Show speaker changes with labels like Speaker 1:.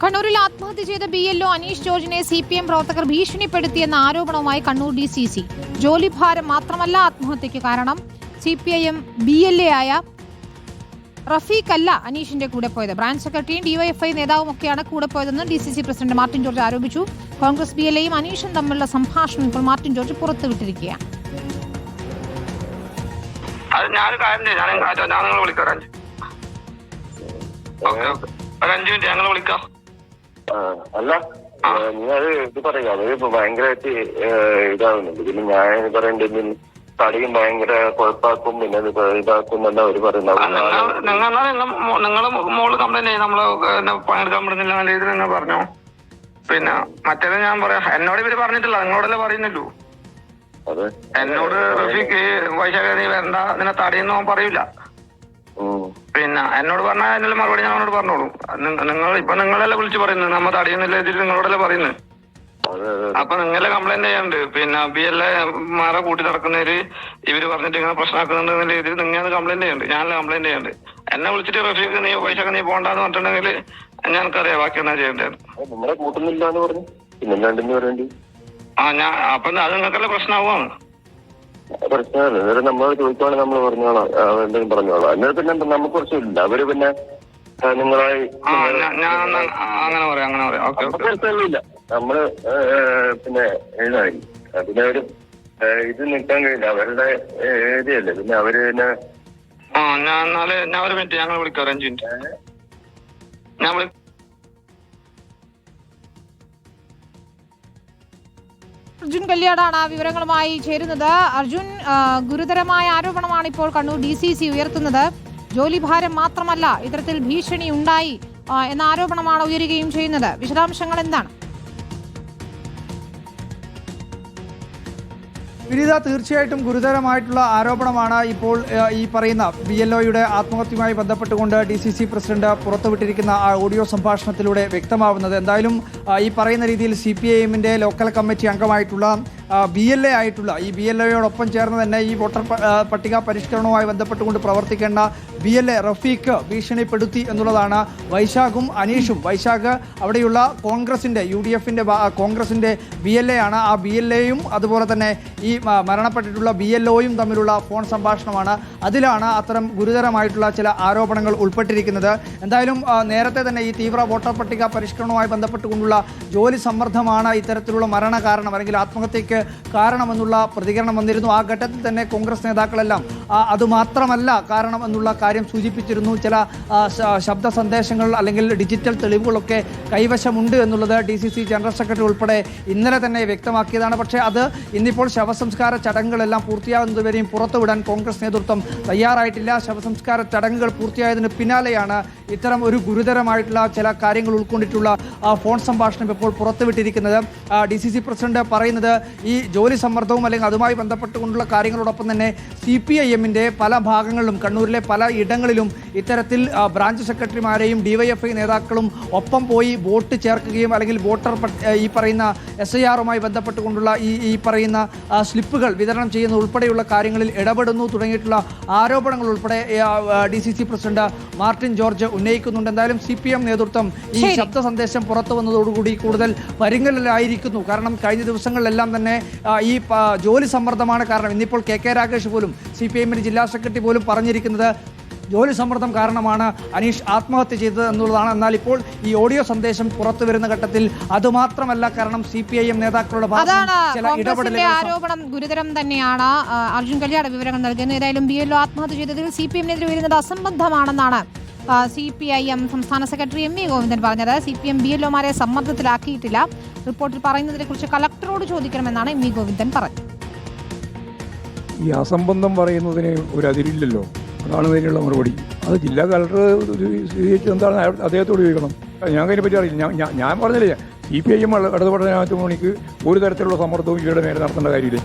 Speaker 1: കണ്ണൂരിൽ ആത്മഹത്യ ചെയ്ത ബി എൽ ഒ അനീഷ് ജോർജിനെ സി പി എം പ്രവർത്തകർ ഭീഷണിപ്പെടുത്തിയെന്ന ആരോപണവുമായി കണ്ണൂർ ഡി സി സി. ജോലിഭാരം മാത്രമല്ല ആത്മഹത്യയ്ക്ക് കാരണം. C P I M B L A ആയ റഫീഖ് അല്ല അനീഷിന്റെ കൂടെ പോയത്. ബ്രാഞ്ച് സെക്രട്ടറിയും ഡിവൈഎഫ്ഐ നേതാവും ഒക്കെയാണ് കൂടെ പോയതെന്ന് D C C president Martin George ആരോപിച്ചു. കോൺഗ്രസ് ബി എൽ എയും അനീഷും തമ്മിലുള്ള സംഭാഷണം ഇപ്പോൾ മാർട്ടിൻ ജോർജ് പുറത്തുവിട്ടിരിക്കുകയാണ്.
Speaker 2: ഞാനൊരു കാര്യം ഞാൻ ഞാൻ ഞാൻ വിളിക്കാം. അഞ്ച് മിനിറ്റ്. ഞങ്ങൾ വിളിക്കാം.
Speaker 3: അല്ല നിങ്ങൾ അത് ഇത് പറയുക അത് ഭയങ്കരമായിട്ട് ഇതാവുന്നുണ്ട് പിന്നെ ഞാൻ പറയേണ്ടത് തടിയും ഭയങ്കര കുഴപ്പാക്കും പിന്നെ ഇത് ഇതാക്കും എന്നല്ല അവർ പറയുന്നത്.
Speaker 2: നിങ്ങളെ മോൾ കംപ്ലൈന്റ് ചെയ്ത് നമ്മൾ പറ്റുന്നില്ല നല്ല രീതിയിൽ നിങ്ങൾ പറഞ്ഞോ? പിന്നെ മറ്റേത് ഞാൻ പറയാം. എന്നോട് ഇവർ പറഞ്ഞിട്ടില്ല. നിങ്ങളോടല്ലേ പറയുന്നല്ലോ
Speaker 3: അതെ
Speaker 2: എന്നോട് റഫീഖ് വൈശാഖ നീ വരണ്ട. നിന്നെ തടയുന്ന പറയൂല. പിന്നെ എന്നോട് പറഞ്ഞാൽ അതിനുള്ള മറുപടി ഞാൻ അവനോട് പറഞ്ഞോളൂ. നിങ്ങൾ ഇപ്പൊ നിങ്ങളല്ലേ വിളിച്ച് പറയുന്നത്? നമ്മ തടിയുന്നില്ല ഇതിൽ നിങ്ങളോടല്ലേ പറയുന്നത്? അപ്പൊ നിങ്ങളെ കംപ്ലൈന്റ് ചെയ്യാണ്ട് പിന്നെ ബി എൽ മാറെ കൂട്ടി നടക്കുന്നവര് ഇവർ പറഞ്ഞിട്ട് ഇങ്ങനെ പ്രശ്നമാക്കുന്നുണ്ട് എന്നുള്ള രീതിയിൽ നിങ്ങൾ കംപ്ലൈന്റ് ചെയ്യണ്ട്. ഞാനല്ല കംപ്ലൈന്റ് ചെയ്യണ്ട്. എന്നെ വിളിച്ചിട്ട് റഫീഖ് നീ പൈസ നീ പോണ്ടെന്ന് പറഞ്ഞിട്ടുണ്ടെങ്കിൽ ഞങ്ങൾക്കറിയാം ബാക്കി എന്നാ ചെയ്യേണ്ടത്.
Speaker 3: നമ്മളെ കൂട്ടുന്നില്ല എന്ന് പറഞ്ഞു. പിന്നെ രണ്ടെന്ന് പറയേണ്ടി
Speaker 2: ആ ഞാൻ അപ്പൊ അത് നിങ്ങൾക്കല്ലേ പ്രശ്നമാവുകയാണ്
Speaker 3: പ്രശ്നമല്ല ഇവരെ നമ്മളോട് ചോദിക്കുവാണെങ്കിൽ നമ്മൾ പറഞ്ഞോളാം. എന്തെങ്കിലും പറഞ്ഞോളാം. അന്നേരം പിന്നെ നമുക്ക് കുറച്ചില്ല അവർ പിന്നെ നിങ്ങളായി
Speaker 2: അങ്ങനെ പറയാം അങ്ങനെ പറയാം.
Speaker 3: പ്രശ്നമൊന്നുമില്ല നമ്മൾ പിന്നെ എഴുതായി പിന്നെ അവർ ഇത് നിൽക്കാൻ കഴിയില്ല. അവരുടെ ഏരിയല്ലേ പിന്നെ അവർ പിന്നെ
Speaker 2: ആ ഞാൻ എന്നാൽ ഞാൻ ഒരു മിനിറ്റ് ഞങ്ങൾ വിളിക്കാം ഒരു അഞ്ച് മിനിറ്റ്. ഞാൻ വിളി
Speaker 1: അർജുൻ കല്യാടാണ് ആ വിവരങ്ങളുമായി ചേരുന്നത്. അർജുൻ ഗുരുതരമായ ആരോപണമാണ് ഇപ്പോൾ കണ്ണൂർ ഡി സി സി ഉയർത്തുന്നത്. ജോലിഭാരം മാത്രമല്ല ഇത്തരത്തിൽ ഭീഷണി ഉണ്ടായി എന്ന ആരോപണമാണ് ഉയരുകയും ചെയ്യുന്നത്. വിശദാംശങ്ങൾ എന്താണ്?
Speaker 4: വിനീത തീർച്ചയായിട്ടും ഗുരുതരമായിട്ടുള്ള ആരോപണമാണ് ഇപ്പോൾ ഈ പറയുന്ന ബി എൽ ഒയുടെ ആത്മഹത്യയുമായി ബന്ധപ്പെട്ടുകൊണ്ട് ഡി സി സി പ്രസിഡന്റ് പുറത്തുവിട്ടിരിക്കുന്ന ആ ഓഡിയോ സംഭാഷണത്തിലൂടെ വ്യക്തമാവുന്നത്. എന്തായാലും ഈ പറയുന്ന രീതിയിൽ C P I local committee അംഗമായിട്ടുള്ള B L A ആയിട്ടുള്ള ഈ ബി എൽ എയോടൊപ്പം ചേർന്ന് തന്നെ ഈ വോട്ടർ പട്ടിക പരിഷ്കരണവുമായി ബന്ധപ്പെട്ടുകൊണ്ട് പ്രവർത്തിക്കേണ്ട ബി എൽ എ റഫീഖ് ഭീഷണിപ്പെടുത്തി എന്നുള്ളതാണ് വൈശാഖും അനീഷും. വൈശാഖ് അവിടെയുള്ള കോൺഗ്രസിന്റെ യു ഡി എഫിന്റെ കോൺഗ്രസിന്റെ ബി എൽ എ ആണ്. ആ ബി എൽ എയും അതുപോലെ തന്നെ ഈ മരണപ്പെട്ടിട്ടുള്ള ബി എൽ ഒയും തമ്മിലുള്ള ഫോൺ സംഭാഷണമാണ്. അതിലാണ് അത്തരം ഗുരുതരമായിട്ടുള്ള ചില ആരോപണങ്ങൾ ഉൾപ്പെട്ടിരിക്കുന്നത്. എന്തായാലും നേരത്തെ തന്നെ ഈ തീവ്ര വോട്ടർ പട്ടിക പരിഷ്കരണവുമായി ബന്ധപ്പെട്ടുകൊണ്ടുള്ള ജോലി സമ്മർദ്ദമാണ് ഇത്തരത്തിലുള്ള മരണ കാരണം അല്ലെങ്കിൽ കാരണമെന്നുള്ള പ്രതികരണം വന്നിരുന്നു. ആ ഘട്ടത്തിൽ തന്നെ കോൺഗ്രസ് നേതാക്കളെല്ലാം അതുമാത്രമല്ല കാരണം എന്നുള്ള കാര്യം സൂചിപ്പിച്ചിരുന്നു. ചില ശബ്ദ സന്ദേശങ്ങൾ അല്ലെങ്കിൽ ഡിജിറ്റൽ തെളിവുകളൊക്കെ കൈവശമുണ്ട് എന്നുള്ളത് D C C general secretary ഉൾപ്പെടെ ഇന്നലെ തന്നെ വ്യക്തമാക്കിയതാണ്. പക്ഷേ അത് ഇന്നിപ്പോൾ ശവസംസ്കാര ചടങ്ങുകളെല്ലാം പൂർത്തിയാകുന്നതുവരെയും പുറത്തുവിടാൻ കോൺഗ്രസ് നേതൃത്വം തയ്യാറായിട്ടില്ല. ശവസംസ്കാര ചടങ്ങുകൾ പൂർത്തിയായതിന് പിന്നാലെയാണ് ഇത്തരം ഒരു ഗുരുതരമായിട്ടുള്ള ചില കാര്യങ്ങൾ ഉൾക്കൊണ്ടിട്ടുള്ള ആ, ഫോൺ സംഭാഷണം ഇപ്പോൾ പുറത്തുവിട്ടിരിക്കുന്നത്. ഡി സി സി പ്രസിഡന്റ് പറയുന്നത് ഈ ജോലി സമ്മർദ്ദവും അല്ലെങ്കിൽ അതുമായി ബന്ധപ്പെട്ടുകൊണ്ടുള്ള കാര്യങ്ങളോടൊപ്പം തന്നെ സി പി ഐ എമ്മിന്റെ പല ഭാഗങ്ങളിലും കണ്ണൂരിലെ പല ഇടങ്ങളിലും ഇത്തരത്തിൽ ബ്രാഞ്ച് സെക്രട്ടറിമാരെയും ഡിവൈഎഫ്ഐ നേതാക്കളും ഒപ്പം പോയി വോട്ട് ചേർക്കുകയും അല്ലെങ്കിൽ വോട്ടർ ഈ പറയുന്ന എസ് ഐ ആറുമായി ബന്ധപ്പെട്ടുകൊണ്ടുള്ള ഈ ഈ പറയുന്ന സ്ലിപ്പുകൾ വിതരണം ചെയ്യുന്ന ഉൾപ്പെടെയുള്ള കാര്യങ്ങളിൽ ഇടപെടുന്നു തുടങ്ങിയിട്ടുള്ള ആരോപണങ്ങൾ ഉൾപ്പെടെ D C C president Martin George ഉന്നയിക്കുന്നുണ്ട് എന്തായാലും സി പി എം നേതൃത്വം ഈ. ശബ്ദ സന്ദേശം പുറത്തു വന്നതോടുകൂടി കൂടുതൽ പരിങ്ങലിലായിരിക്കുന്നു കാരണം കഴിഞ്ഞ ദിവസങ്ങളിലെല്ലാം തന്നെ ഈ ജോലി സമ്മർദ്ദമാണ് കാരണം ഇന്നിപ്പോൾ കെ കെ രാഗേഷ് പോലും സി പി എമ്മിന്റെ ജില്ലാ സെക്രട്ടറി പോലും പറഞ്ഞിരിക്കുന്നത് ജോലി സമ്മർദ്ദം കാരണമാണ് അനീഷ് ആത്മഹത്യ ചെയ്തത് എന്നുള്ളതാണ്. എന്നാൽ ഇപ്പോൾ ഈ ഓഡിയോ സന്ദേശം പുറത്തു വരുന്ന ഘട്ടത്തിൽ അതുമാത്രമല്ല കാരണം സി പി ഐ എം നേതാക്കളുടെ
Speaker 1: ആരോപണം ഗുരുതരം തന്നെയാണ്. അർജുൻ കല്യാട് വിവരങ്ങൾ നൽകുന്നത് ഏതായാലും ബി എൽ ഒ ആത്മഹത്യ ചെയ്തതിൽ സി പി എമ്മിനെതിരെ വരുന്നത് അസംബന്ധമാണെന്നാണ് സി പി ഐ എം സംസ്ഥാന സെക്രട്ടറി എം വി ഗോവിന്ദൻ പറഞ്ഞത്. C P M B L ഒമാരെ സമ്മർദ്ദത്തിലാക്കിയിട്ടില്ല. റിപ്പോർട്ടിൽ പറയുന്നതിനെ കുറിച്ച് കളക്ടറോട് ചോദിക്കണമെന്നാണ് എം വി ഗോവിന്ദൻ പറഞ്ഞത്.
Speaker 5: ഈ അസംബന്ധം പറയുന്നതിന് ഒരു അതിരില്ലല്ലോ. അതാണ് ഇതിനുള്ള മറുപടി. അത് ജില്ലാ കളക്ടർ സ്വീകരിച്ചത് എന്താണ് അദ്ദേഹത്തോട് ചോദിക്കണം. ഞാൻ അതിനെ പറ്റി അറിയില്ല. ഞാൻ- ഞാൻ പറഞ്ഞില്ല സി പി ഐ എം ഇടതുപെടുന്ന മണിക്ക് ഒരു തരത്തിലുള്ള സമ്മർദ്ദവും ഇവരുടെ മേലെ നടത്തേണ്ട കാര്യമില്ല?